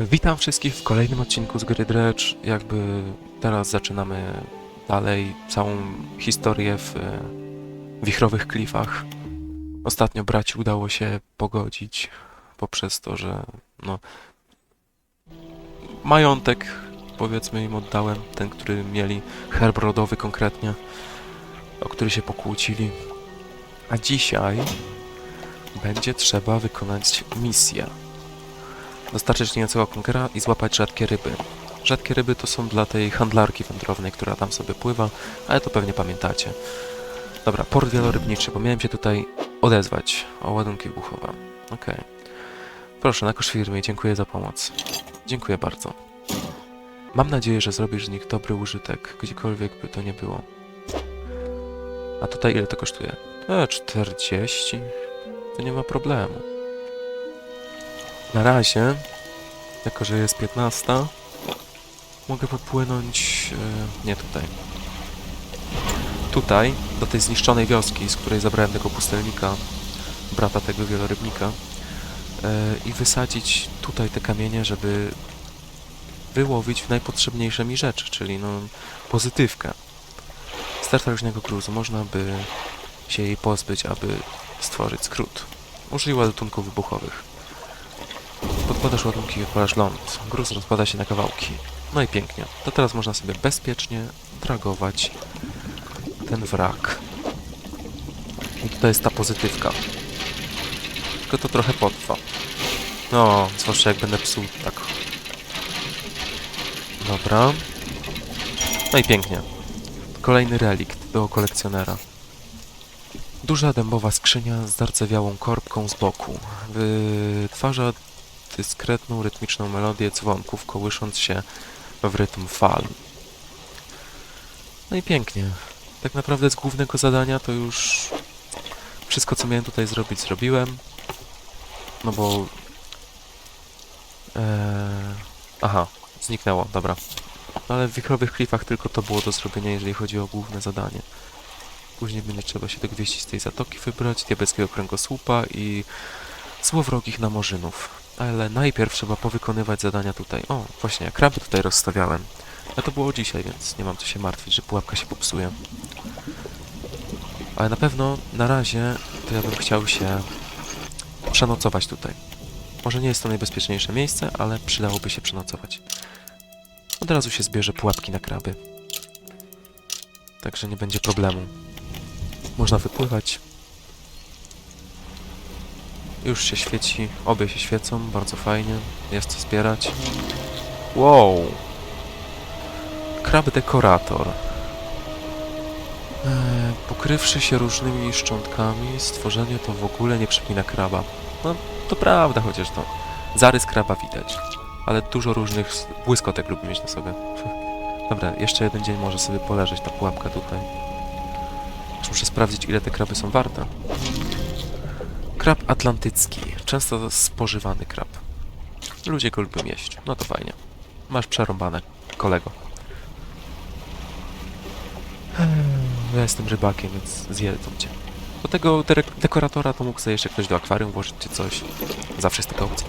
Witam wszystkich w kolejnym odcinku z gry Dredge. Jakby teraz zaczynamy dalej całą historię w e, wichrowych klifach. Ostatnio braci udało się pogodzić poprzez to, że no majątek powiedzmy im oddałem, ten, który mieli, herb rodowy konkretnie, o który się pokłócili. A dzisiaj będzie trzeba wykonać misję dostarczyć niejakiego konkera i złapać rzadkie ryby. Rzadkie ryby to są dla tej handlarki wędrownej, która tam sobie pływa, ale to pewnie pamiętacie. Dobra, port wielorybniczy, bo miałem się tutaj odezwać o ładunki wybuchowe. Okej. Proszę, na koszt firmy dziękuję za pomoc. Dziękuję bardzo. Mam nadzieję, że zrobisz z nich dobry użytek, gdziekolwiek by to nie było. A tutaj ile to kosztuje? E, 40? To nie ma problemu. Na razie, jako że jest 15, mogę popłynąć... e, nie tutaj. Tutaj, do tej zniszczonej wioski, z której zabrałem tego pustelnika, brata tego wielorybnika, e, i wysadzić tutaj te kamienie, żeby wyłowić najpotrzebniejsze mi rzeczy, czyli no pozytywkę. Sterta różnego gruzu, można by się jej pozbyć, aby stworzyć skrót. Użyj ładunków wybuchowych. Podkładasz ładunki i odpalasz ląd. Gruz rozpada się na kawałki. No i pięknie. To teraz można sobie bezpiecznie dragować ten wrak. I tutaj jest ta pozytywka. Tylko to trochę potrwa. No, zwłaszcza jak będę psuł tak. Dobra. No i pięknie. Kolejny relikt do kolekcjonera. Duża dębowa skrzynia z zardzewiałą korbką z boku. Wytwarza dyskretną, rytmiczną melodię dzwonków, kołysząc się w rytm fal. No i pięknie. Tak naprawdę z głównego zadania to już wszystko, co miałem tutaj zrobić, zrobiłem. No bo... Eee... Aha, zniknęło, dobra. No ale w wichrowych klifach tylko to było do zrobienia, jeżeli chodzi o główne zadanie. Później będzie trzeba się do gwieździstej zatoki wybrać, diabelskiego kręgosłupa i złowrogich namorzynów. Ale najpierw trzeba powykonywać zadania tutaj. O, właśnie, kraby tutaj rozstawiałem. A to było dzisiaj, więc nie mam co się martwić, że pułapka się popsuje. Ale na pewno na razie to ja bym chciał się przenocować tutaj. Może nie jest to najbezpieczniejsze miejsce, ale przydałoby się przenocować. Od razu się zbierze pułapki na kraby. Także nie będzie problemu. Można wypływać. Już się świeci, obie się świecą, bardzo fajnie. Jest co zbierać. Wow! Krab dekorator. Eee, pokrywszy się różnymi szczątkami, stworzenie to w ogóle nie przypomina kraba. No, to prawda, chociaż to zarys kraba widać. Ale dużo różnych błyskotek lubi mieć na sobie. Dobra, jeszcze jeden dzień może sobie poleżeć ta pułapka tutaj. Muszę sprawdzić, ile te kraby są warte. Krab atlantycki. Często spożywany krab. Ludzie go lubią jeść. No to fajnie. Masz przerąbane, kolego. Ja jestem rybakiem, więc zjedzą cię. Do tego derek- dekoratora to mógł sobie jeszcze ktoś do akwarium włożyć czy coś. Zawsze jest taka opcja.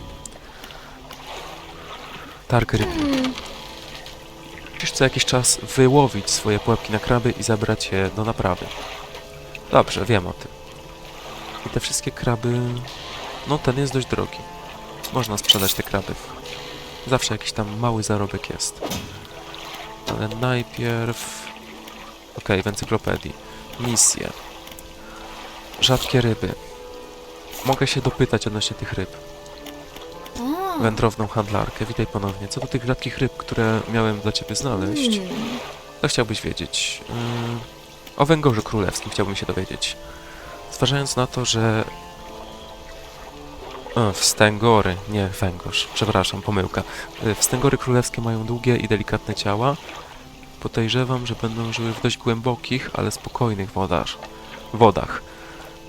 Targ ryb. Musisz co jakiś czas wyłowić swoje pułapki na kraby i zabrać je do naprawy. Dobrze, wiem o tym. I te wszystkie kraby... No, ten jest dość drogi. Można sprzedać te kraby. Zawsze jakiś tam mały zarobek jest. Ale najpierw... Okej, w encyklopedii. Misje. Rzadkie ryby. Mogę się dopytać odnośnie tych ryb. O, Wędrowną handlarkę. Witaj ponownie. Co do tych rzadkich ryb, które miałem dla ciebie znaleźć, hmm. to chciałbyś wiedzieć. Yy, o węgorzu królewskim chciałbym się dowiedzieć. Zważając na to, że... Wstęgory, nie węgorz, przepraszam, pomyłka. Yy, Wstęgory królewskie mają długie i delikatne ciała. Podejrzewam, że będą żyły w dość głębokich, ale spokojnych wodach. wodach.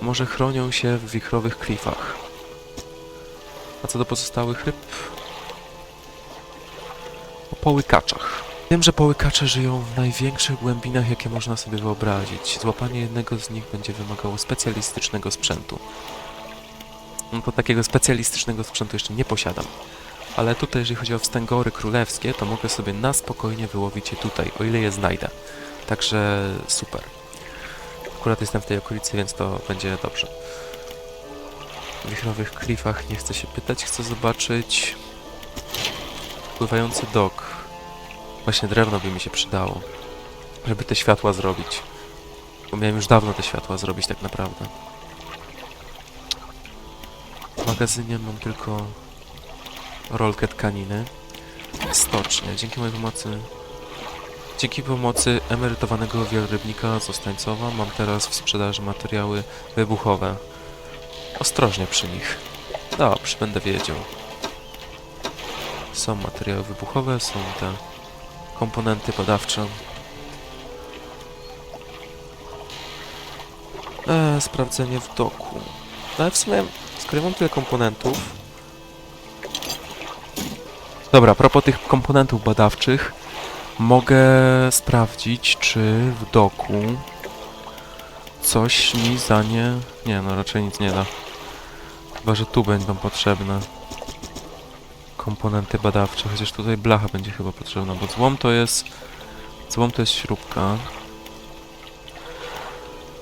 Może chronią się w wichrowych klifach. A co do pozostałych ryb? O połykaczach. Wiem, że połykacze żyją w największych głębinach, jakie można sobie wyobrazić. Złapanie jednego z nich będzie wymagało specjalistycznego sprzętu. No to takiego specjalistycznego sprzętu jeszcze nie posiadam. Ale tutaj, jeżeli chodzi o wstęgory królewskie, to mogę sobie na spokojnie wyłowić je tutaj, o ile je znajdę. Także super. Akurat jestem w tej okolicy, więc to będzie dobrze. W wichrowych klifach nie chcę się pytać, chcę zobaczyć pływający dok. Właśnie drewno by mi się przydało, żeby te światła zrobić. Bo miałem już dawno te światła zrobić tak naprawdę. W magazynie mam tylko rolkę tkaniny. Stocznie. Dzięki mojej pomocy... Dzięki pomocy emerytowanego wielorybnika z Ostańcowa mam teraz w sprzedaży materiały wybuchowe. Ostrożnie przy nich. Dobrze, będę wiedział. Są materiały wybuchowe, są te komponenty badawcze. Eee, sprawdzenie w doku. No ale w sumie, skoro mam tyle komponentów... Dobra, a propos tych komponentów badawczych, mogę sprawdzić, czy w doku coś mi za nie... Nie, no raczej nic nie da. Chyba, że tu będą potrzebne komponenty badawcze, chociaż tutaj blacha będzie chyba potrzebna, bo złom to jest... Złom to jest śrubka.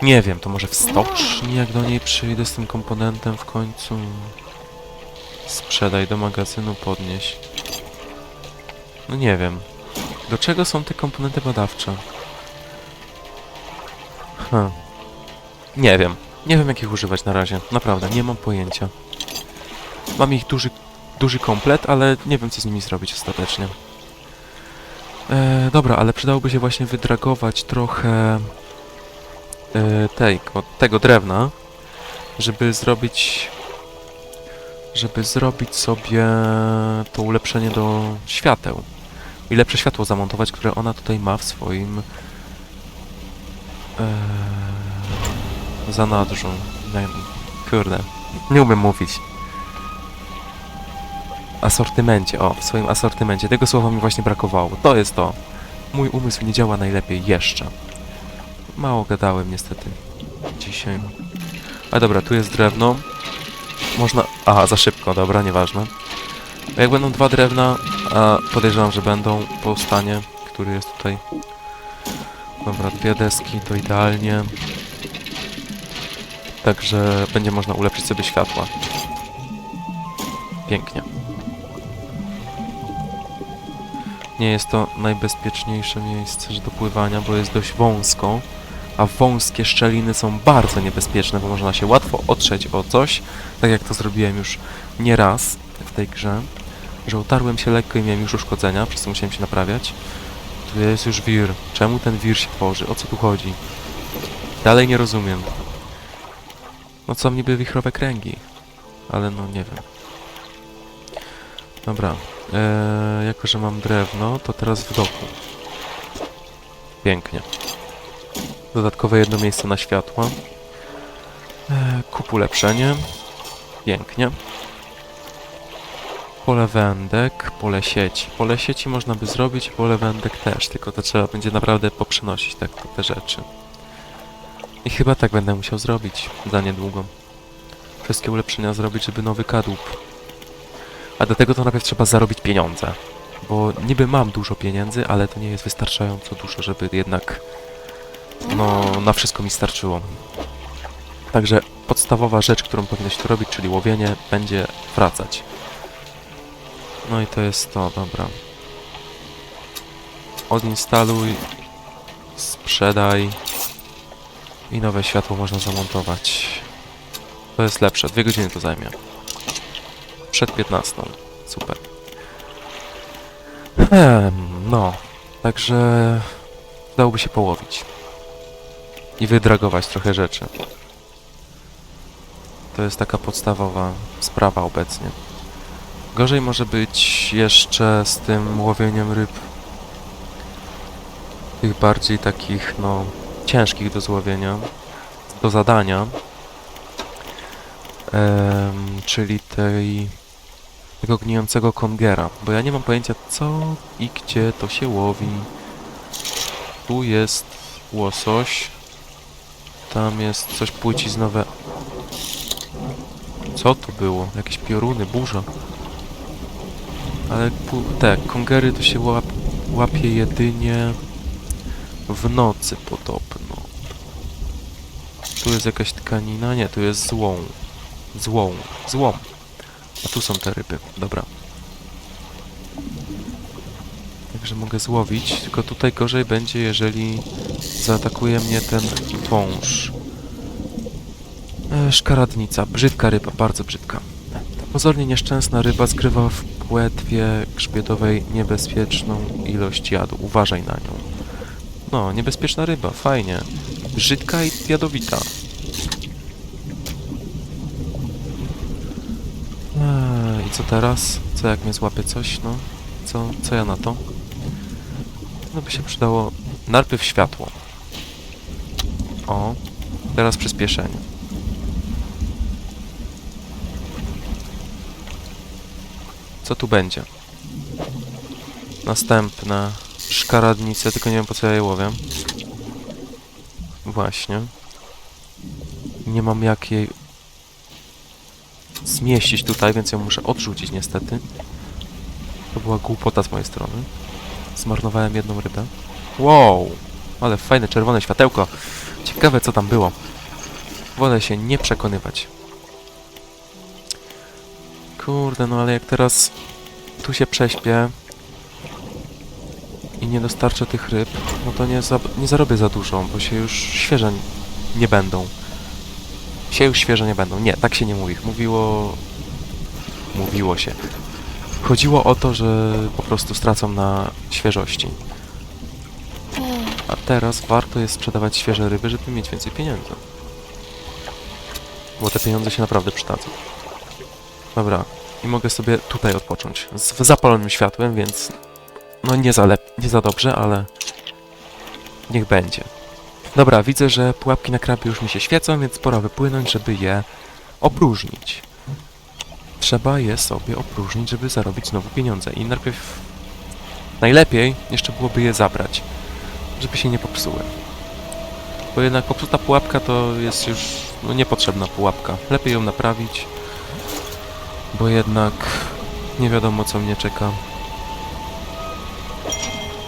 Nie wiem, to może w stoczni, jak do niej przyjdę z tym komponentem w końcu. Sprzedaj do magazynu, podnieś. No nie wiem. Do czego są te komponenty badawcze? Hm. Nie wiem. Nie wiem jak ich używać na razie. Naprawdę, nie mam pojęcia. Mam ich duży, duży komplet, ale nie wiem co z nimi zrobić ostatecznie. E, dobra, ale przydałoby się właśnie wydragować trochę e, tego, tego drewna, żeby zrobić żeby zrobić sobie to ulepszenie do świateł i lepsze światło zamontować, które ona tutaj ma w swoim e, zanadrzu. Kurde, nie umiem mówić. Asortymencie, o, w swoim asortymencie. Tego słowa mi właśnie brakowało. To jest to. Mój umysł nie działa najlepiej jeszcze. Mało gadałem niestety dzisiaj. A dobra, tu jest drewno. Można... Aha, za szybko, dobra, nieważne. Jak będą dwa drewna, a podejrzewam, że będą po stanie, który jest tutaj. Dobra, dwie deski to idealnie. Także będzie można ulepszyć sobie światła. Pięknie. Nie jest to najbezpieczniejsze miejsce do pływania, bo jest dość wąsko, a wąskie szczeliny są bardzo niebezpieczne, bo można się łatwo otrzeć o coś, tak jak to zrobiłem już nie raz w tej grze, że utarłem się lekko i miałem już uszkodzenia, przez co musiałem się naprawiać. Tu jest już wir. Czemu ten wir się tworzy? O co tu chodzi? Dalej nie rozumiem. No co niby wichrowe kręgi? Ale no nie wiem. Dobra. Eee, jako, że mam drewno, to teraz w doku. Pięknie. Dodatkowe jedno miejsce na światła. Eee, kup ulepszenie. Pięknie. Pole wędek, pole sieci. Pole sieci można by zrobić, pole wędek też, tylko to trzeba będzie naprawdę poprzenosić tak te rzeczy. I chyba tak będę musiał zrobić za niedługo. Wszystkie ulepszenia zrobić, żeby nowy kadłub. A do tego to najpierw trzeba zarobić pieniądze. Bo niby mam dużo pieniędzy, ale to nie jest wystarczająco dużo, żeby jednak no na wszystko mi starczyło. Także podstawowa rzecz, którą powinieneś tu robić, czyli łowienie, będzie wracać. No i to jest to, dobra. Odinstaluj, sprzedaj i nowe światło można zamontować. To jest lepsze, dwie godziny to zajmie. Przed 15. Super. Hmm, no, także dałoby się połowić. I wydragować trochę rzeczy. To jest taka podstawowa sprawa obecnie. Gorzej może być jeszcze z tym łowieniem ryb. Tych bardziej takich, no, ciężkich do złowienia, do zadania. Em, czyli tej, tego gnijącego kongera. Bo ja nie mam pojęcia co i gdzie to się łowi. Tu jest łosoś. Tam jest coś płciznowe. Co to było? Jakieś pioruny, burza. Ale te kongery to się łap, łapie jedynie w nocy podobno. Tu jest jakaś tkanina, nie, tu jest złą. Złą, złą. A tu są te ryby, dobra. Także mogę złowić, tylko tutaj gorzej będzie, jeżeli zaatakuje mnie ten wąż. E, szkaradnica, brzydka ryba, bardzo brzydka. Ta pozornie nieszczęsna ryba zgrywa w płetwie grzbietowej niebezpieczną ilość jadu. Uważaj na nią. No, niebezpieczna ryba, fajnie. Brzydka i jadowita. Eee, I co teraz? Co jak mnie złapie coś, no? Co, co ja na to? No by się przydało najpierw światło. O, teraz przyspieszenie. Co tu będzie? Następne szkaradnice, tylko nie wiem po co ja je łowię. Właśnie. Nie mam jak jej zmieścić tutaj, więc ją muszę odrzucić niestety. To była głupota z mojej strony. Zmarnowałem jedną rybę. Wow! Ale fajne czerwone światełko. Ciekawe co tam było. Wolę się nie przekonywać. Kurde, no ale jak teraz tu się prześpię i nie dostarczę tych ryb, no to nie, za, nie zarobię za dużo, bo się już świeże nie będą. Się już świeże nie będą. Nie, tak się nie mówi. Mówiło... Mówiło się. Chodziło o to, że po prostu stracą na świeżości. A teraz warto jest sprzedawać świeże ryby, żeby mieć więcej pieniędzy. Bo te pieniądze się naprawdę przydadzą. Dobra. I mogę sobie tutaj odpocząć. Z zapalonym światłem, więc... No nie za, nie za dobrze, ale... Niech będzie. Dobra, widzę, że pułapki na krabie już mi się świecą, więc pora wypłynąć, żeby je opróżnić. Trzeba je sobie opróżnić, żeby zarobić znowu pieniądze. I najpierw... Najlepiej jeszcze byłoby je zabrać żeby się nie popsuły. Bo jednak popsuta pułapka to jest już no, niepotrzebna pułapka. Lepiej ją naprawić, bo jednak nie wiadomo co mnie czeka.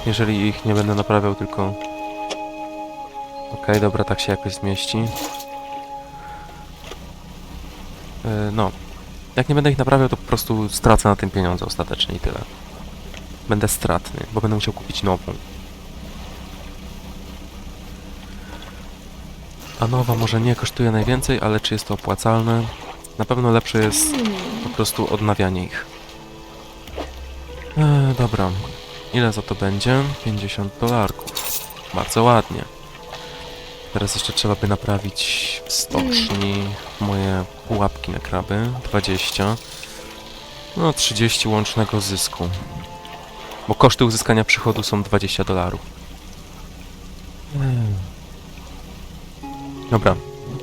Jeżeli ich nie będę naprawiał, tylko... Okej, dobra, tak się jakoś zmieści. Yy, no. Jak nie będę ich naprawiał, to po prostu stracę na tym pieniądze ostatecznie i tyle. Będę stratny, bo będę musiał kupić nową. A nowa może nie kosztuje najwięcej, ale czy jest to opłacalne? Na pewno lepsze jest po prostu odnawianie ich. Eee, dobra. Ile za to będzie? 50 dolarków. Bardzo ładnie. Teraz jeszcze trzeba by naprawić w stoczni moje pułapki na kraby. 20. No, 30 łącznego zysku. Bo koszty uzyskania przychodu są 20 dolarów. Eee. Dobra,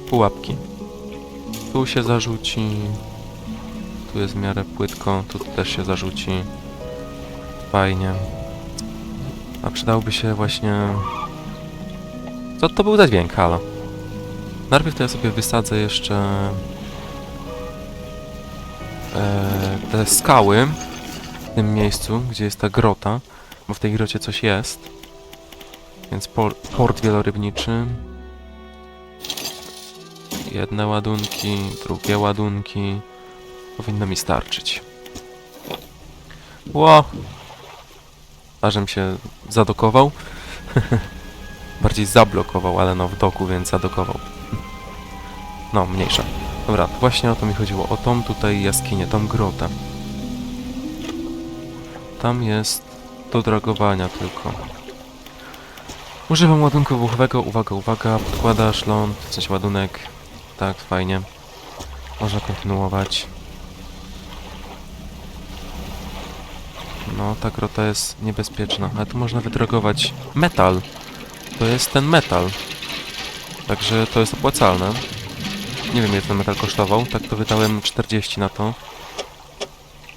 pułapki. Tu się zarzuci. Tu jest w miarę płytko, tu też się zarzuci. Fajnie. A przydałoby się właśnie... Co to był za dźwięk, halo? Najpierw to ja sobie wysadzę jeszcze... E, te skały w tym miejscu, gdzie jest ta grota, bo w tej grocie coś jest. Więc por port wielorybniczy, Jedne ładunki, drugie ładunki. Powinno mi starczyć. Ło! Ażem się zadokował. Bardziej zablokował, ale no w doku, więc zadokował. No, mniejsza. Dobra, właśnie o to mi chodziło. O tą tutaj jaskinię, tą grotę. Tam jest do dragowania tylko. Używam ładunku wybuchowego. Uwaga, uwaga. Podkładasz ląd, w sensie ładunek. Tak, fajnie. Można kontynuować. No, ta grota jest niebezpieczna, ale tu można wydrogować metal. To jest ten metal. Także to jest opłacalne. Nie wiem, ile ten metal kosztował. Tak to wydałem 40 na to,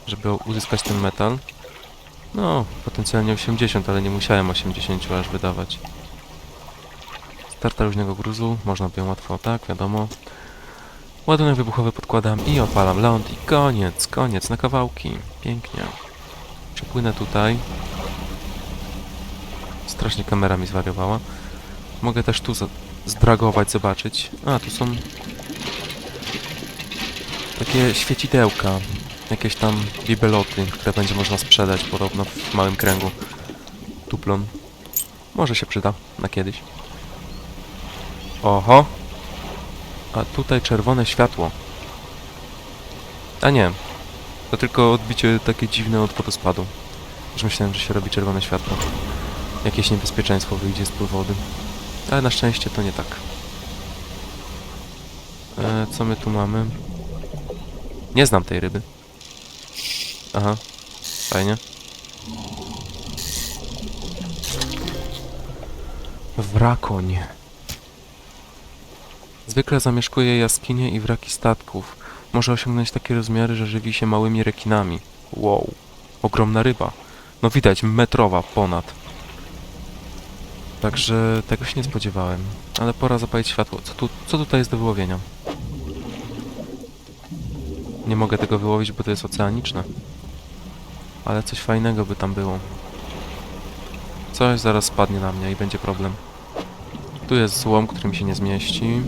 żeby uzyskać ten metal. No, potencjalnie 80, ale nie musiałem 80 aż wydawać. Starta luźnego gruzu, można by ją łatwo, tak, wiadomo. Ładunek wybuchowy podkładam i opalam ląd i koniec, koniec na kawałki. Pięknie. popłynę tutaj. Strasznie kamera mi zwariowała. Mogę też tu zdragować, zobaczyć. A, tu są takie świecidełka. Jakieś tam bibeloty, które będzie można sprzedać podobno w małym kręgu. Tuplon. Może się przyda na kiedyś. Oho. A tutaj czerwone światło. A nie. To tylko odbicie takie dziwne od wodospadu. Już myślałem, że się robi czerwone światło. Jakieś niebezpieczeństwo wyjdzie z wody. Ale na szczęście to nie tak. E, co my tu mamy? Nie znam tej ryby. Aha. Fajnie. Wrakoń. Zwykle zamieszkuje jaskinie i wraki statków. Może osiągnąć takie rozmiary, że żywi się małymi rekinami. Wow. Ogromna ryba. No widać, metrowa ponad. Także tego się nie spodziewałem. Ale pora zapalić światło. Co, tu, co tutaj jest do wyłowienia? Nie mogę tego wyłowić, bo to jest oceaniczne. Ale coś fajnego by tam było. Coś zaraz spadnie na mnie i będzie problem. Tu jest złom, który mi się nie zmieści.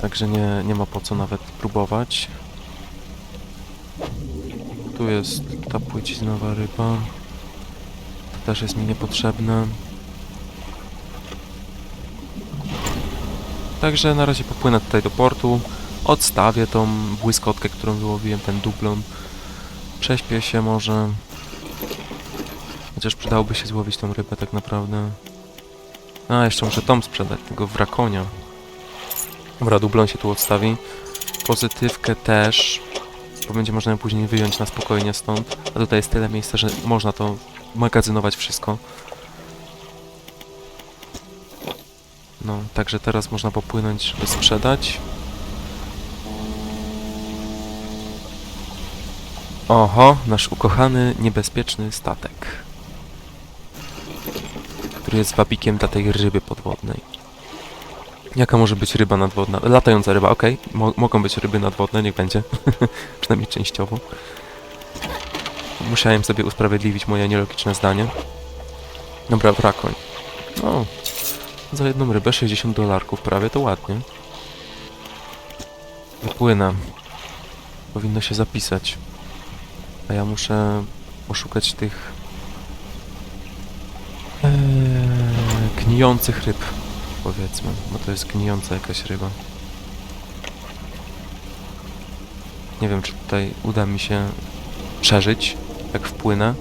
Także nie, nie ma po co nawet próbować. Tu jest ta płycinowa ryba. Też jest mi niepotrzebne. Także na razie popłynę tutaj do portu. Odstawię tą błyskotkę, którą wyłowiłem, ten dublon. Prześpię się może. Chociaż przydałoby się złowić tą rybę tak naprawdę. A, jeszcze muszę tom sprzedać, tego wrakonia. Dobra, dublon się tu odstawi. Pozytywkę też, bo będzie można ją później wyjąć na spokojnie stąd. A tutaj jest tyle miejsca, że można to magazynować wszystko. No, także teraz można popłynąć, żeby sprzedać. Oho, nasz ukochany, niebezpieczny statek. Który jest wabikiem dla tej ryby podwodnej. Jaka może być ryba nadwodna? Latająca ryba. Mo mogą być ryby nadwodne, niech będzie. Przynajmniej częściowo. Musiałem sobie usprawiedliwić moje nielogiczne zdanie. Dobra, wrakoń. No, za jedną rybę 60 dolarków prawie, to ładnie. Wypłynę. Powinno się zapisać. A ja muszę poszukać tych... Eee, gnijących ryb, powiedzmy, bo to jest gnijąca jakaś ryba. Nie wiem, czy tutaj uda mi się przeżyć, jak wpłynę.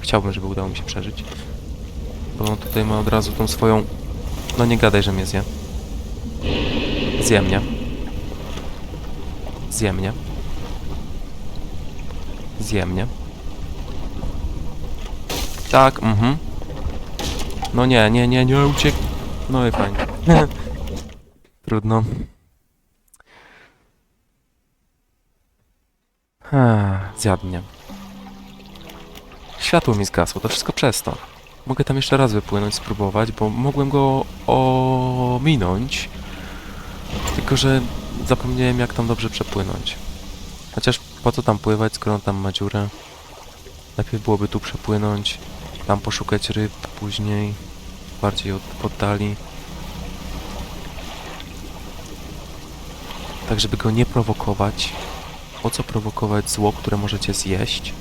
Chciałbym, żeby udało mi się przeżyć. Bo on tutaj ma od razu tą swoją... No nie gadaj, że mnie zje. Zje mnie. Zje mnie. Zje mnie. Tak, mhm. No nie, nie, nie, nie, uciek. No i fajnie. Trudno. Ha, zjadł mnie. Światło mi zgasło, to wszystko przez to. Mogę tam jeszcze raz wypłynąć, spróbować, bo mogłem go ominąć. Tylko, że zapomniałem jak tam dobrze przepłynąć. Chociaż po co tam pływać, skoro tam ma dziurę? Lepiej byłoby tu przepłynąć, tam poszukać ryb później, bardziej od, oddali. Tak, żeby go nie prowokować. Po co prowokować zło, które możecie zjeść?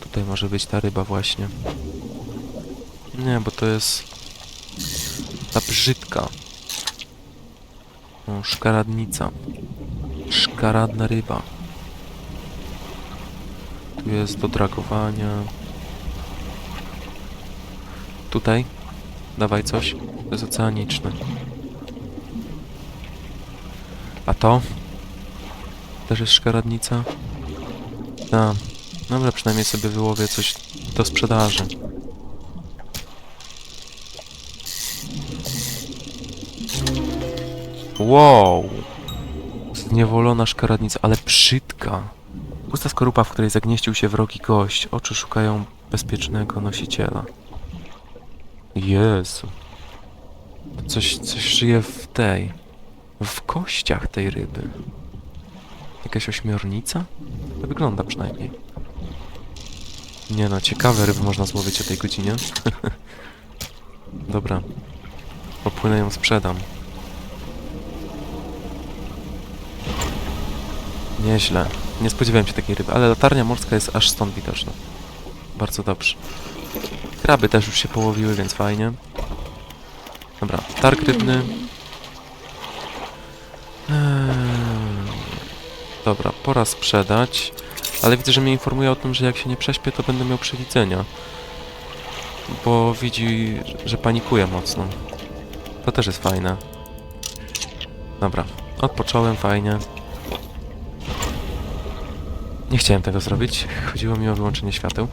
Tutaj może być ta ryba właśnie. Nie, bo to jest ta brzydka. O, szkaradnica. Szkaradna ryba. Tu jest do dragowania. Tutaj? Dawaj coś. To jest oceaniczne. A to? Też jest szkaradnica? Tak. Dobra, przynajmniej sobie wyłowię coś do sprzedaży. Wow! Zniewolona szkaradnica, ale brzydka. Pusta skorupa, w której zagnieścił się wrogi gość. Oczy szukają bezpiecznego nosiciela. Jezu. Coś, coś żyje w tej... W kościach tej ryby. Jakaś ośmiornica? To wygląda przynajmniej. Nie no, ciekawe ryby można złowić o tej godzinie. Dobra. Popłynę ją sprzedam. Nieźle. Nie spodziewałem się takiej ryby, ale latarnia morska jest aż stąd widoczna. Bardzo dobrze. Kraby też już się połowiły, więc fajnie. Dobra, targ rybny. Dobra, pora sprzedać. Ale widzę, że mnie informuje o tym, że jak się nie prześpię, to będę miał przewidzenia. Bo widzi, że panikuje mocno. To też jest fajne. Dobra, odpocząłem fajnie. Nie chciałem tego zrobić. Chodziło mi o wyłączenie świateł.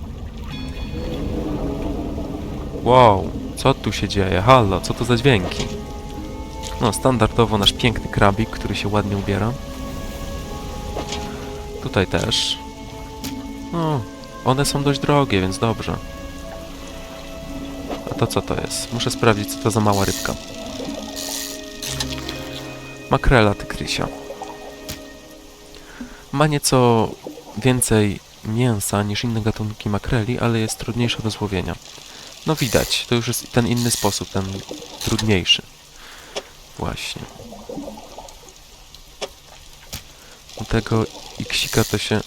Wow, co tu się dzieje? Halo, co to za dźwięki? No, standardowo nasz piękny krabik, który się ładnie ubiera. Tutaj też. No, one są dość drogie, więc dobrze. A to co to jest? Muszę sprawdzić, co to za mała rybka. Makrela tygrysia. Ma nieco więcej mięsa niż inne gatunki makreli, ale jest trudniejsza do złowienia. No widać, to już jest ten inny sposób, ten trudniejszy. Właśnie. Tego iksika to się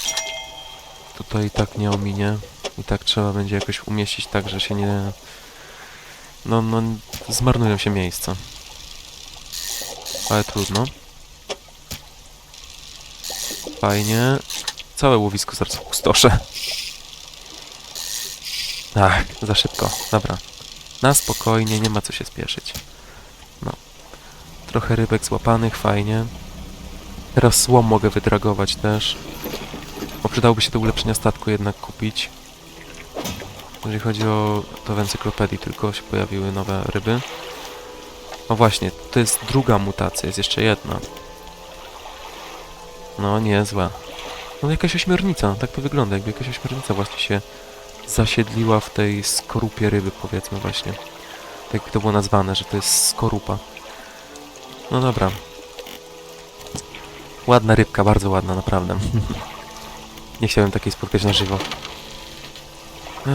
tutaj tak nie ominie. I tak trzeba będzie jakoś umieścić tak, że się nie... No, no, zmarnują się miejsca. Ale trudno. Fajnie. Całe łowisko zaraz pustoszę. Ach, za szybko. Dobra. Na spokojnie, nie ma co się spieszyć. No. Trochę rybek złapanych, fajnie. Teraz słom mogę wydragować też. Bo przydałoby się do ulepszenia statku jednak kupić. Jeżeli chodzi o... to w encyklopedii tylko się pojawiły nowe ryby. No właśnie, to jest druga mutacja, jest jeszcze jedna. No, niezła. No jakaś ośmiornica, tak to wygląda, jakby jakaś ośmiornica właśnie się zasiedliła w tej skorupie ryby, powiedzmy właśnie. Tak jakby to było nazwane, że to jest skorupa. No dobra. Ładna rybka, bardzo ładna, naprawdę. Nie chciałem takiej spotkać na żywo. Eee...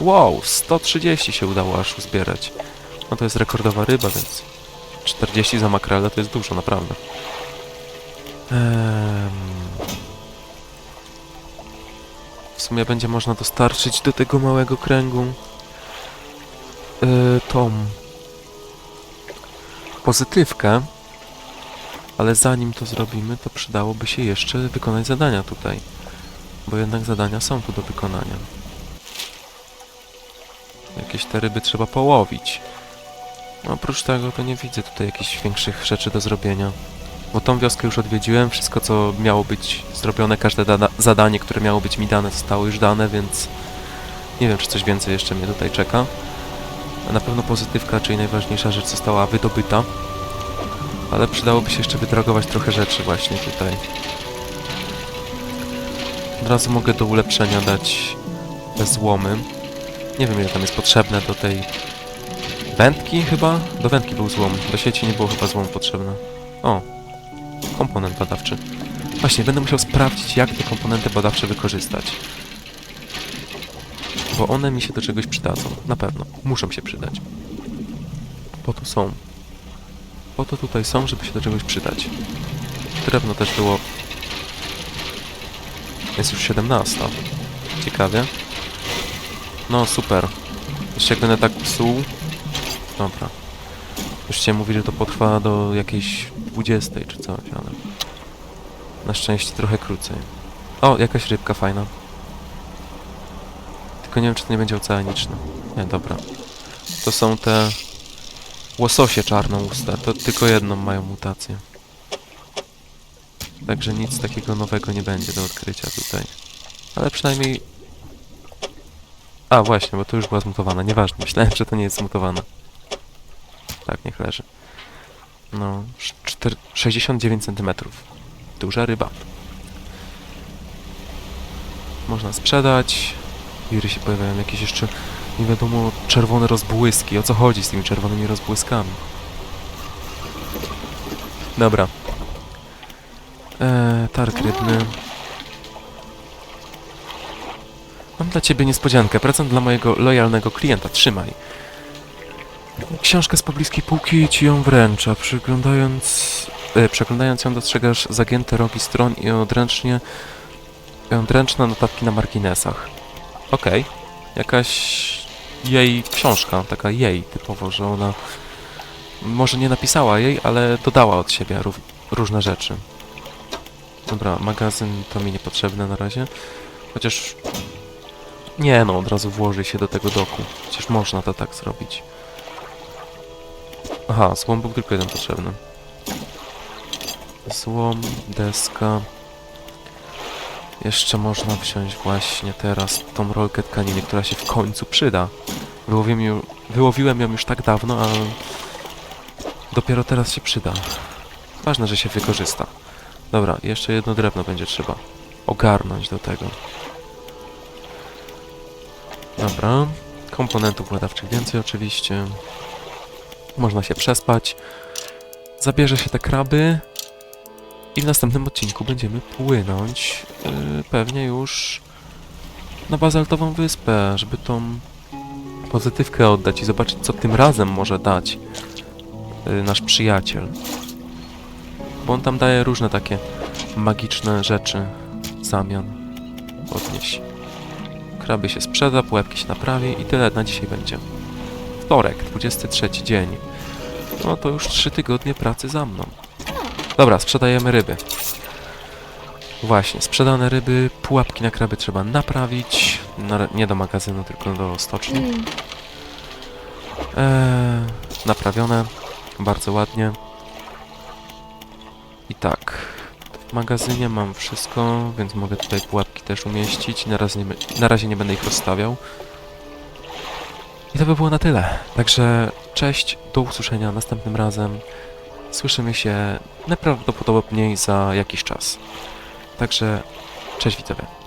Wow, 130 się udało aż uzbierać. No to jest rekordowa ryba, więc 40 za makrele to jest dużo, naprawdę. Ehm... W sumie będzie można dostarczyć do tego małego kręgu yy, tą pozytywkę, ale zanim to zrobimy, to przydałoby się jeszcze wykonać zadania tutaj, bo jednak zadania są tu do wykonania. Jakieś te ryby trzeba połowić. Oprócz tego to nie widzę tutaj jakichś większych rzeczy do zrobienia. Bo tą wioskę już odwiedziłem, wszystko co miało być zrobione, każde zadanie, które miało być mi dane, zostało już dane, więc nie wiem, czy coś więcej jeszcze mnie tutaj czeka. A na pewno pozytywka, czyli najważniejsza rzecz została wydobyta. Ale przydałoby się jeszcze wydragować trochę rzeczy właśnie tutaj. Od razu mogę do ulepszenia dać złomy. Nie wiem ile tam jest potrzebne do tej wędki chyba? Do wędki był złom, do sieci nie było chyba złomu potrzebne. O, komponent badawczy. Właśnie, będę musiał sprawdzić, jak te komponenty badawcze wykorzystać. Bo one mi się do czegoś przydadzą. Na pewno. Muszą się przydać. Po to są. Po to tutaj są, żeby się do czegoś przydać. Drewno też było... Jest już 17. Ciekawie. No, super. Jeszcze jak będę tak psuł... Dobra. Już chciałem mówić, że to potrwa do jakiejś 20 czy coś, ale... Na szczęście trochę krócej. O, jakaś rybka fajna. Tylko nie wiem, czy to nie będzie oceaniczne. Nie, dobra. To są te... Łososie czarnouste. To tylko jedną mają mutację. Także nic takiego nowego nie będzie do odkrycia tutaj. Ale przynajmniej... A, właśnie, bo to już była zmutowana. Nieważne, myślałem, że to nie jest zmutowana. Tak, niech leży. No, sz- czter- 69 cm. Duża ryba. Można sprzedać. Wiry się pojawiają jakieś jeszcze, nie wiadomo, czerwone rozbłyski. O co chodzi z tymi czerwonymi rozbłyskami? Dobra. Eee, targ rybny. Mam dla ciebie niespodziankę. Prezent dla mojego lojalnego klienta. Trzymaj. Książkę z pobliskiej półki ci ją wręcza. Przyglądając, e, przeglądając ją dostrzegasz zagięte rogi stron i odręcznie, odręczne notatki na marginesach. Okej. Jakaś jej książka, taka jej typowo, że ona może nie napisała jej, ale dodała od siebie różne rzeczy. Dobra, magazyn to mi niepotrzebne na razie. Chociaż... Nie no, od razu włoży się do tego doku. Przecież można to tak zrobić. Aha, złom był tylko jeden potrzebny. Złom, deska. Jeszcze można wziąć właśnie teraz tą rolkę tkaniny, która się w końcu przyda. Wyłowiłem ją, wyłowiłem ją już tak dawno, a dopiero teraz się przyda. Ważne, że się wykorzysta. Dobra, jeszcze jedno drewno będzie trzeba ogarnąć do tego. Dobra, komponentów ładawczych więcej oczywiście. Można się przespać. Zabierze się te kraby i w następnym odcinku będziemy płynąć yy, pewnie już na bazaltową wyspę, żeby tą pozytywkę oddać i zobaczyć, co tym razem może dać yy, nasz przyjaciel. Bo on tam daje różne takie magiczne rzeczy w zamian. Podnieś. Kraby się sprzeda, pułapki się naprawi i tyle na dzisiaj będzie. Wtorek, 23 dzień. No to już 3 tygodnie pracy za mną. Dobra, sprzedajemy ryby. Właśnie, sprzedane ryby, pułapki na kraby trzeba naprawić. Na, nie do magazynu, tylko do stoczni. Eee, naprawione. Bardzo ładnie. I tak. W magazynie mam wszystko, więc mogę tutaj pułapki też umieścić. Na razie nie, na razie nie będę ich rozstawiał. I to by było na tyle. Także cześć, do usłyszenia następnym razem. Słyszymy się najprawdopodobniej za jakiś czas. Także cześć widzowie.